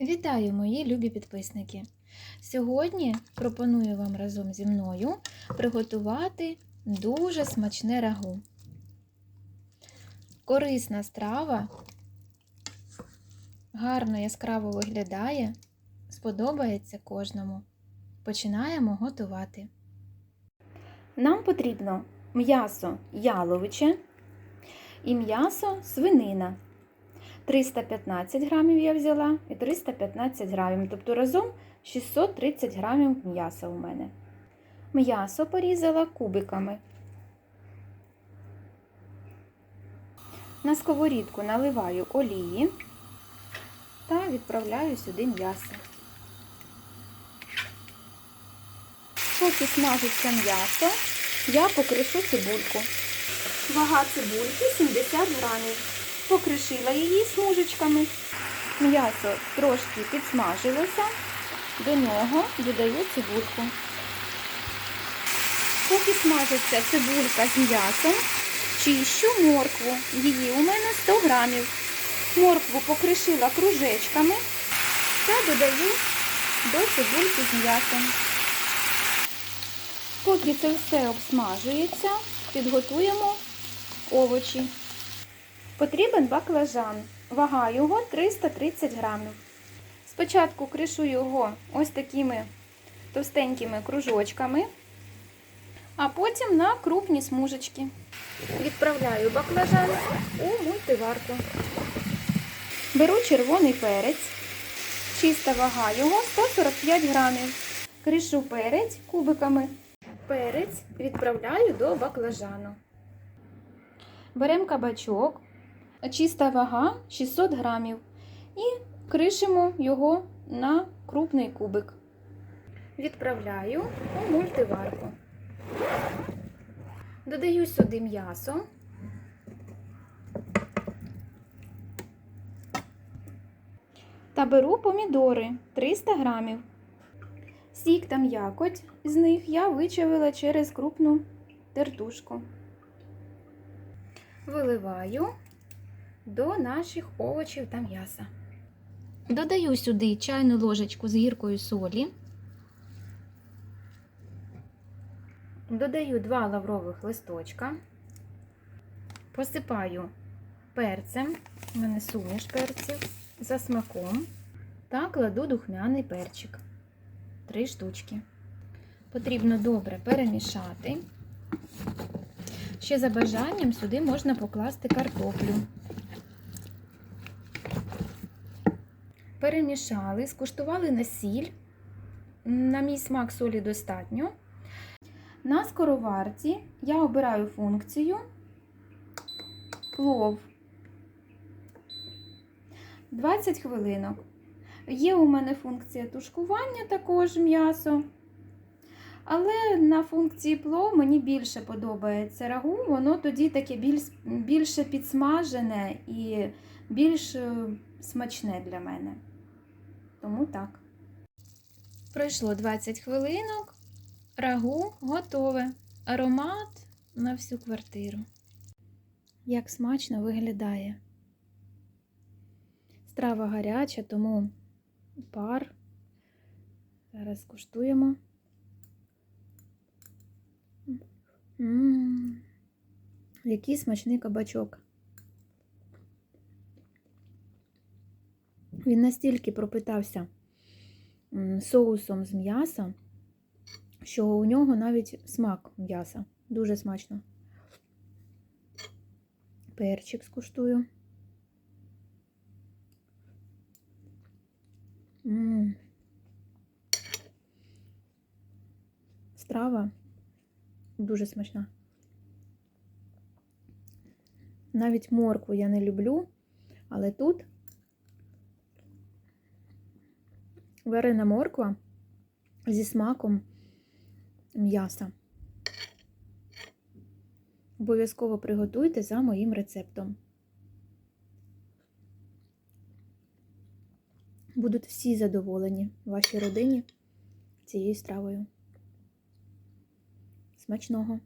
Вітаю, мої любі підписники! Сьогодні пропоную вам разом зі мною приготувати дуже смачне рагу. Корисна страва, гарно яскраво виглядає, сподобається кожному. Починаємо готувати. Нам потрібно м'ясо яловиче і м'ясо свинина. 315 грамів я взяла і 315 грамів, тобто разом 630 грамів м'яса у мене. М'ясо порізала кубиками. На сковорідку наливаю олії та відправляю сюди м'ясо. Поки смажиться м'ясо, я покришу цибульку. Вага цибульки 70 грамів. Покришила її смужечками. М'ясо трошки підсмажилося, до нього додаю цибульку. Поки смажиться цибулька з м'ясом, чищу моркву. Її у мене 100 грамів. Моркву покришила кружечками та додаю до цибульки з м'ясом. Поки це все обсмажується, підготуємо овочі. Потрібен баклажан. Вага його 330 грамів. Спочатку кришу його ось такими товстенькими кружочками, а потім на крупні смужечки. Відправляю баклажан у мультиварку. Беру червоний перець. Чиста вага його 145 грамів. Кришу перець кубиками. Перець відправляю до баклажану. Беремо кабачок. Чиста вага 600 грамів. І кришимо його на крупний кубик. Відправляю у мультиварку. Додаю сюди м'ясо. Та беру помідори 300 грамів. Сік та м'якоть з них я вичавила через крупну тертушку. Виливаю до наших овочів та м'яса. Додаю сюди чайну ложечку з гіркою солі. Додаю два лаврових листочка. Посипаю перцем, у мене суміш перців за смаком. Та кладу духмяний перчик. Три штучки. Потрібно добре перемішати. Ще за бажанням сюди можна покласти картоплю. Перемішали, скуштували на сіль. На мій смак солі достатньо. На скороварці я обираю функцію плов 20 хвилинок. Є у мене функція тушкування також м'ясо. Але на функції плов мені більше подобається рагу, воно тоді таке більш, більше підсмажене і більш е, смачне для мене. Тому так. Пройшло 20 хвилинок, рагу готове. Аромат на всю квартиру. Як смачно виглядає. Страва гаряча, тому пар. Зараз куштуємо. Ммм, який смачний кабачок. Він настільки пропитався соусом з м'яса, що у нього навіть смак м'яса. Дуже смачно. Перчик скуштую. М Страва дуже смачна. Навіть моркву я не люблю, але тут варена морква зі смаком м'яса. Обов'язково приготуйте за моїм рецептом. Будуть всі задоволені вашій родині цією стравою. Смачного!